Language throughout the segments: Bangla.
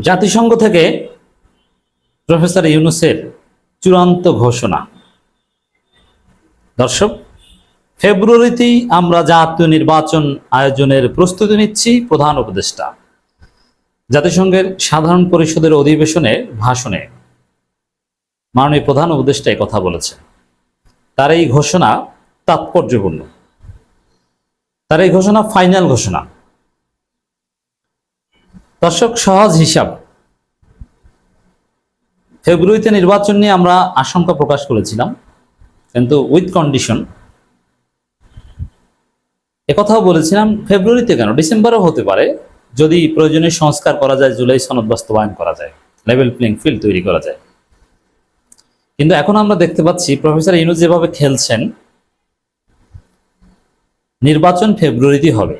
জাতিসংঘ থেকে প্রফেসর ইউনুসের চূড়ান্ত ঘোষণা। দর্শক, ফেব্রুয়ারিতেই আমরা জাতীয় নির্বাচন আয়োজনের প্রস্তুতি নিচ্ছি প্রধান উপদেষ্টা। জাতিসংঘের সাধারণ পরিষদের অধিবেশনে ভাষণে মাননীয় প্রধান উপদেষ্টা কথা বলেছেন। তার এই ঘোষণা তাৎপর্যপূর্ণ। তার এই ঘোষণা ফাইনাল ঘোষণা। দর্শক, সহজ হিসাব। ফেব্রুয়ারিতে নির্বাচন নিয়ে আমরা আশঙ্কা প্রকাশ করেছিলাম, কিন্তু উইথ কন্ডিশন একথাও বলেছিলাম, ফেব্রুয়ারিতে কেন? ডিসেম্বরও হতে পারে, যদি প্রয়োজনীয় সংস্কার করা যায়, জুলাই সনদ বাস্তবায়ন করা যায় লেভেল প্লেইং ফিল্ড তৈরি করা যায়। কিন্তু এখন আমরা দেখতে পাচ্ছি, প্রফেসর ইনুজ যেভাবে খেলছেন, নির্বাচন ফেব্রুয়ারিতে হবে।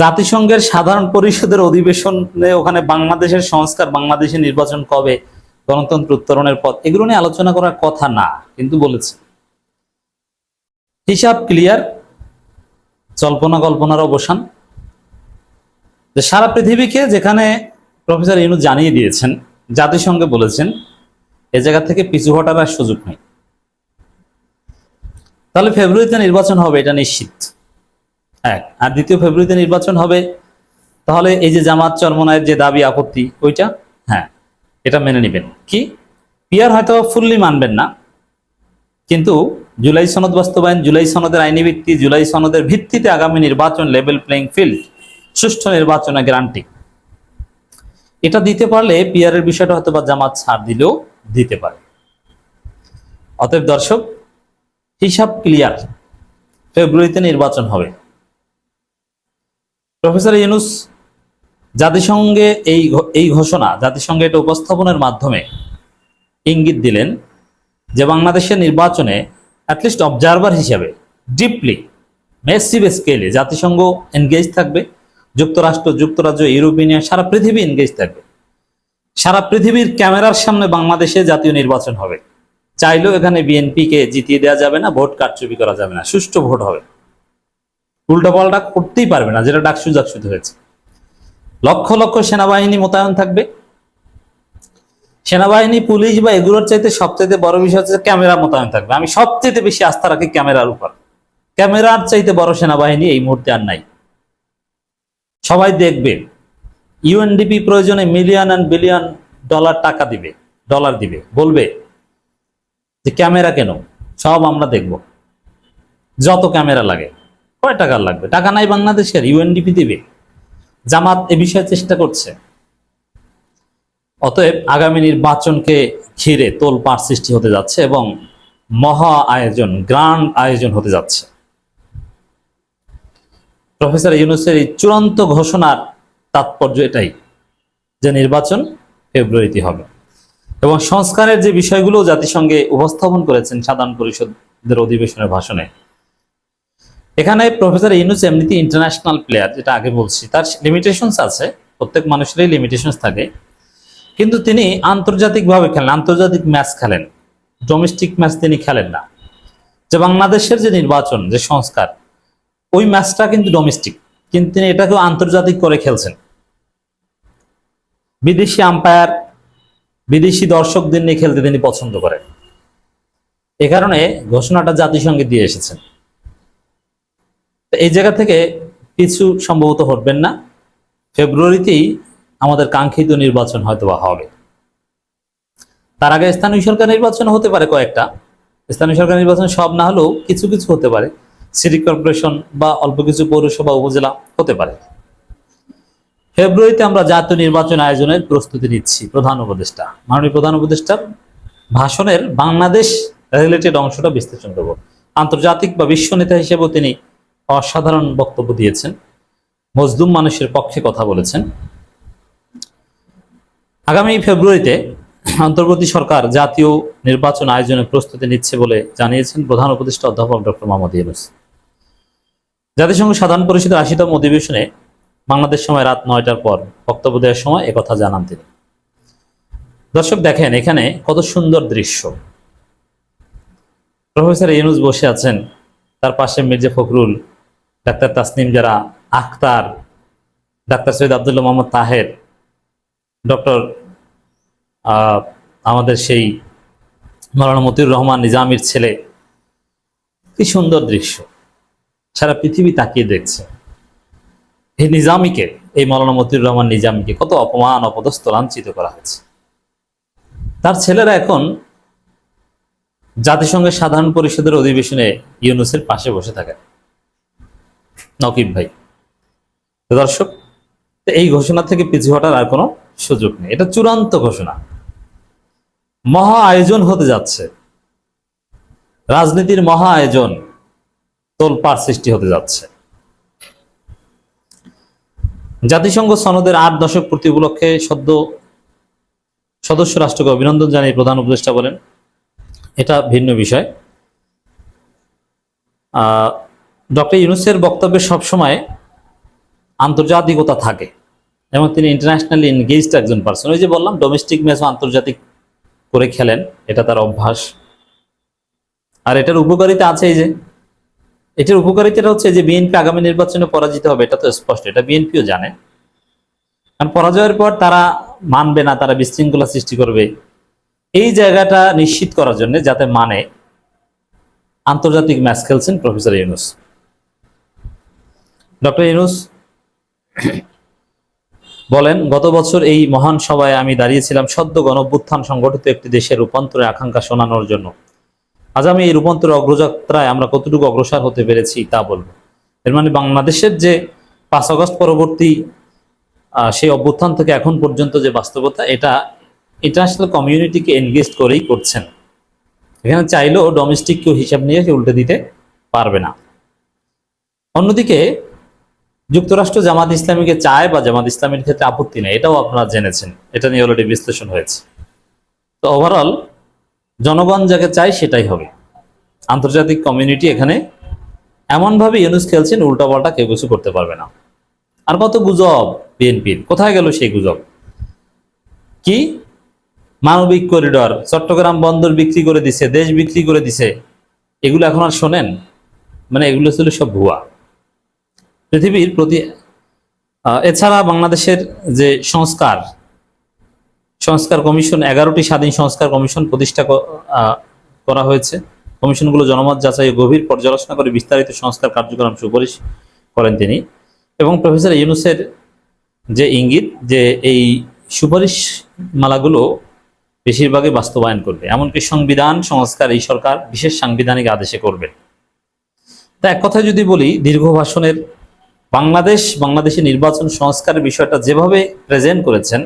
জাতিসংঘের সাধারণ পরিষদের অধিবেশনে ওখানে বাংলাদেশের সংস্কার, বাংলাদেশের নির্বাচন কবে? গণতন্ত্র উত্তরণের পথ এগুলো নিয়ে আলোচনা করার কথা না, কিন্তু বলেছে। হিসাব ক্লিয়ার, জল্পনা কল্পনার অবসান। যে সারা পৃথিবীকে যেখানে প্রফেসর ইনু জানিয়ে দিয়েছেন, জাতিসংঘে বলেছেন, এ জায়গা থেকে পিছু হটার সুযোগ নেই। তাহলে ফেব্রুয়ারিতে নির্বাচন হবে, এটা নিশ্চিত। এক। আর দ্বিতীয় ফেব্রুয়ারিতে নির্বাচন হবে, তাহলে এই যে জামাত চরমনায়ের যে দাবি, আপত্তি, ওইটা হ্যাঁ এটা মেনে নেবেন। কি? পিয়ার হয়তো ফুললি মানবেন না, কিন্তু জুলাই সনদ বাস্তবায়ন, জুলাই সনদের আইনি ভিত্তি, জুলাই সনদের ভিত্তিতে আগামী নির্বাচন লেভেল প্লেইং ফিল্ড সুষ্ঠু নির্বাচনের গ্যারান্টি এটা দিতে পারলে পিয়ারের বিষয়টা হয়তো বা জামাত ছাড় দিলেও দিতে পারে। অতএব দর্শক, হিসাব ক্লিয়ার ফেব্রুয়ারিতে নির্বাচন হবে। প্রফেসর ইউনুস, জাতিসংঘে এই এই ঘোষণা, জাতিসংঘে এটা উপস্থাপনের মাধ্যমে ইঙ্গিত দিলেন যে বাংলাদেশের নির্বাচনে অ্যাটলিস্ট অবজারভার হিসাবে ডিপলি মেসিভ স্কেলে জাতিসংঘ এনগেজ থাকবে, যুক্তরাষ্ট্র, যুক্তরাজ্য, ইউরোপিয়ান, সারা পৃথিবী এনগেজ থাকবে। সারা পৃথিবীর ক্যামেরার সামনে বাংলাদেশে জাতীয় নির্বাচন হবে। চাইলেও এখানে বিএনপিকে জিতিয়ে দেওয়া যাবে না, ভোট কারচুপি করা যাবে না, সুষ্ঠু ভোট হবে। উল্টাপাল্টা করতেই পারবে না, যেটা ডাকসু জাকসুতে হয়েছে লক্ষ লক্ষ সেনাবাহিনী মোতায়েন থাকবে। সেনাবাহিনী, পুলিশ বা এগুলোর চাইতে সবচাইতে বড় বিষয় হচ্ছে ক্যামেরা মোতায়েন থাকবে। আমি সবচাইতে বেশি আস্থা রাখি ক্যামেরার উপর। ক্যামেরার চাইতে বড় সেনাবাহিনী এই মুহূর্তে আর নাই। সবাই দেখবে, ইউএনডিপি প্রয়োজনে মিলিয়ন অ্যান্ড বিলিয়ন ডলার টাকা দিবে ডলার দিবে। বলবে যে, ক্যামেরা কেন? সব আমরা দেখব। যত ক্যামেরা লাগে। কয় টাকার লাগবে? টাকা নাই বাংলাদেশের ইউএনডিপি দিবে। জামাত এ বিষয়ে চেষ্টা করছে। অতএব আগামী নির্বাচনকে ঘিরে তোলপাড় সৃষ্টি হতে যাচ্ছে এবং মহা আয়োজন, গ্রান্ড আয়োজন হতে যাচ্ছে। প্রফেসর ইউনুসের এই চূড়ান্ত ঘোষণার তাৎপর্য এটাই যে নির্বাচন ফেব্রুয়ারিতে হবে। এবং সংস্কারের যে বিষয়গুলো জাতিসংঘে উপস্থাপন করেছেন সাধারণ পরিষদের অধিবেশনের ভাষণে এখানে প্রফেসর ইউনুস এমনিতে ইন্টারন্যাশনাল প্লেয়ার যেটা আগে বলছি। তার লিমিটেশনস আছে, প্রত্যেক মানুষেরই লিমিটেশনস থাকে। কিন্তু তিনি আন্তর্জাতিকভাবে খেলেন, আন্তর্জাতিক ম্যাচ খেলেন। ডোমেস্টিক ম্যাচ তিনি খেলেন না। যে বাংলাদেশের যে নির্বাচন, যে সংস্কার, ওই ম্যাচটা কিন্তু ডোমেস্টিক কিন্তু তিনি এটাকেও আন্তর্জাতিক করে খেলছেন। বিদেশি আম্পায়ার বিদেশি দর্শকদের নিয়ে খেলতে তিনি পছন্দ করেন। এ কারণে ঘোষণাটা জাতিসংঘে দিয়ে এসেছেন। এই জায়গা থেকে কিছু সম্ভবত হটবেন না। ফেব্রুয়ারিতেই আমাদের কাঙ্ক্ষিত নির্বাচন হয়তো বা হবে। তার আগে স্থানীয় সরকার নির্বাচন হতে পারে কয়েকটা। স্থানীয় সরকার নির্বাচন সব না হলেও কিছু কিছু হতে পারে। সিটি কর্পোরেশন বা অল্প কিছু পৌরসভা, উপজেলা হতে পারে। ফেব্রুয়ারিতে আমরা জাতীয় নির্বাচন আয়োজনের প্রস্তুতি নিচ্ছি প্রধান উপদেষ্টা। মাননীয় প্রধান উপদেষ্টার ভাষণের বাংলাদেশ রিলেটেড অংশটা বিশ্লেষণ করব। আন্তর্জাতিক বা বিশ্ব নেতা হিসেবেও তিনি অসাধারণ বক্তব্য দিয়েছেন। মজদুম মানুষের পক্ষে কথা বলেছেন। আগামী ফেব্রুয়ারিতে অন্তর্বর্তী সরকার জাতীয় নির্বাচন আয়োজনের প্রস্তুতি নিচ্ছে বলে জানিয়েছেন প্রধান উপদেষ্টা অধ্যাপক ডক্টর মোহাম্মদ ইউনুস। জাতিসংঘ সাধারণ পরিষদের আশিতম অধিবেশনে বাংলাদেশ সময় রাত নয়টার পর বক্তব্য দেওয়ার সময় একথা জানান তিনি। দর্শক দেখেন, এখানে কত সুন্দর দৃশ্য। প্রফেসর ইউনুস বসে আছেন, তার পাশে মির্জা ফখরুল ডাক্তার তাসনিম যারা আখতার, ডাক্তার সৈয়দ আবদুল্লাহ মোহাম্মদ তাহের, ডক্টর আমাদের সেই মৌলানা মতিউর রহমান নিজামির ছেলে, কি সুন্দর দৃশ্য। সারা পৃথিবী তাকিয়ে দেখছে। এই নিজামীকে, এই মৌলানা মতিউর রহমান নিজামীকে কত অপমান, অপদস্থ, লাঞ্ছিত করা হয়েছে। তার ছেলেরা এখন জাতিসংঘের সাধারণ পরিষদের অধিবেশনে ইউনুসের পাশে বসে থাকে। নকিব ভাই। দর্শক এই ঘোষণা থেকে পিছু হটার আর কোনো সুযোগ নেই। এটা চূড়ান্ত ঘোষণা। মহা আয়োজন হতে যাচ্ছে। রাজনীতির মহা আয়োজন তোলপাড় সৃষ্টি হতে যাচ্ছে। জাতিসংঘ সনদের আট দশক পূর্তি উপলক্ষে সদ্য সদস্য রাষ্ট্রকে অভিনন্দন জানিয়ে প্রধান উপদেষ্টা বলেন। এটা ভিন্ন বিষয়। ডক্টর ইউনুসের বক্তব্যে সবসময় আন্তর্জাতিকতা থাকে এবং তিনি ইন্টারন্যাশনালি এনগেজড একজন পার্সন ওই যে বললাম ডোমেস্টিক ম্যাচও আন্তর্জাতিক করে খেলেন, এটা তার অভ্যাস। আর এটার উপকারিতা আছে এই যে, এটার উপকারিতাটা হচ্ছে যে বিএনপি আগামী নির্বাচনে পরাজিত হবে, এটা তো স্পষ্ট, এটা বিএনপিও জানে। কারণ পরাজয়ের পর তারা মানবে না, তারা বিশৃঙ্খলা সৃষ্টি করবে। এই জায়গাটা নিশ্চিত করার জন্য যাতে মানে আন্তর্জাতিক ম্যাচ খেলছেন প্রফেসর ইউনুস। ডক্টর ইউনুস, বলেন, গত বছর এই মহান সভায় আমি দাঁড়িয়েছিলাম সদ্য গণভ্যুত্থান সংগঠিত একটি দেশের রূপান্তরের আকাঙ্ক্ষা শোনানোর জন্য। আজ আমি এই রূপান্তরের অগ্রযাত্রায় আমরা কতটুকু অগ্রসর হতে পেরেছি তা বলব। এর মানে বাংলাদেশের যে পাঁচ আগস্ট পরবর্তী সেই অভ্যুত্থান থেকে এখন পর্যন্ত যে বাস্তবতা, এটা ইন্টারন্যাশনাল কমিউনিটিকে এনগেজ করেই করছেন। এখানে চাইলেও ডোমেস্টিক কেউ হিসাব নিয়ে উল্টে দিতে পারবে না। অন্যদিকে যুক্তরাষ্ট্র জামাত ইসলামীকে চায় বা জামাত ইসলামীর ক্ষেত্রে আপত্তি নেই, এটাও আপনারা জেনেছেন। এটা নিয়ে অলরেডি বিশ্লেষণ হয়েছে। তো ওভারঅল জনগণ যাকে চায় সেটাই হবে। আন্তর্জাতিক কমিউনিটি এখানে এমনভাবে ইউনুস খেলছেন, উল্টাপাল্টা কেউ কিছু করতে পারবে না। আর কত গুজব বিএনপির। কোথায় গেল সেই গুজব? কি? মানবিক করিডর চট্টগ্রাম বন্দর বিক্রি করে দিছে, দেশ বিক্রি করে দিছে। এগুলো এখন আর শোনেন? মানে এগুলো ছিল সব ভুয়া। পৃথিবীর প্রতি এছাড়া বাংলাদেশের যে সংস্কার সংস্কার কমিশন, এগারোটি স্বাধীন সংস্কার কমিশন প্রতিষ্ঠা করা হয়েছে। কমিশনগুলো জনমত যাচাই গভীর পর্যালোচনা করে বিস্তারিত সংস্কার কার্যক্রম সুপারিশ করেন তিনি। এবং প্রফেসর ইউনুসের যে ইঙ্গিত যে এই সুপারিশ মালাগুলো বেশিরভাগই বাস্তবায়ন করবে, এমনকি সংবিধান, সংস্কার, এই সরকার বিশেষ সাংবিধানিক আদেশে করবে। তা এক কথায় যদি বলি, দীর্ঘ ভাষণের বাংলাদেশ, বাংলাদেশে নির্বাচন সংস্কারের বিষয়টা যেভাবে প্রেজেন্ট করেছেন,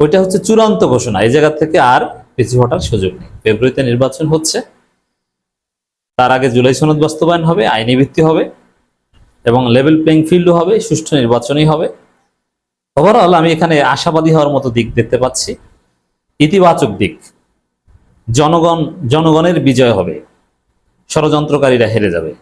ওইটা হচ্ছে চূড়ান্ত ঘোষণা। এই জায়গা থেকে আর পিছু হটার সুযোগ নেই। ফেব্রুয়ারিতে নির্বাচন হচ্ছে, তার আগে জুলাই সনদ বাস্তবায়ন হবে, আইনি ভিত্তি হবে, এবং লেভেল প্লেইং ফিল্ডও হবে, সুষ্ঠু নির্বাচনই হবে। ওভারঅল আমি এখানে আশাবাদী হওয়ার মতো দিক দেখতে পাচ্ছি। ইতিবাচক দিক, জনগণ, জনগণের বিজয় হবে, ষড়যন্ত্রকারীরা হেরে যাবে।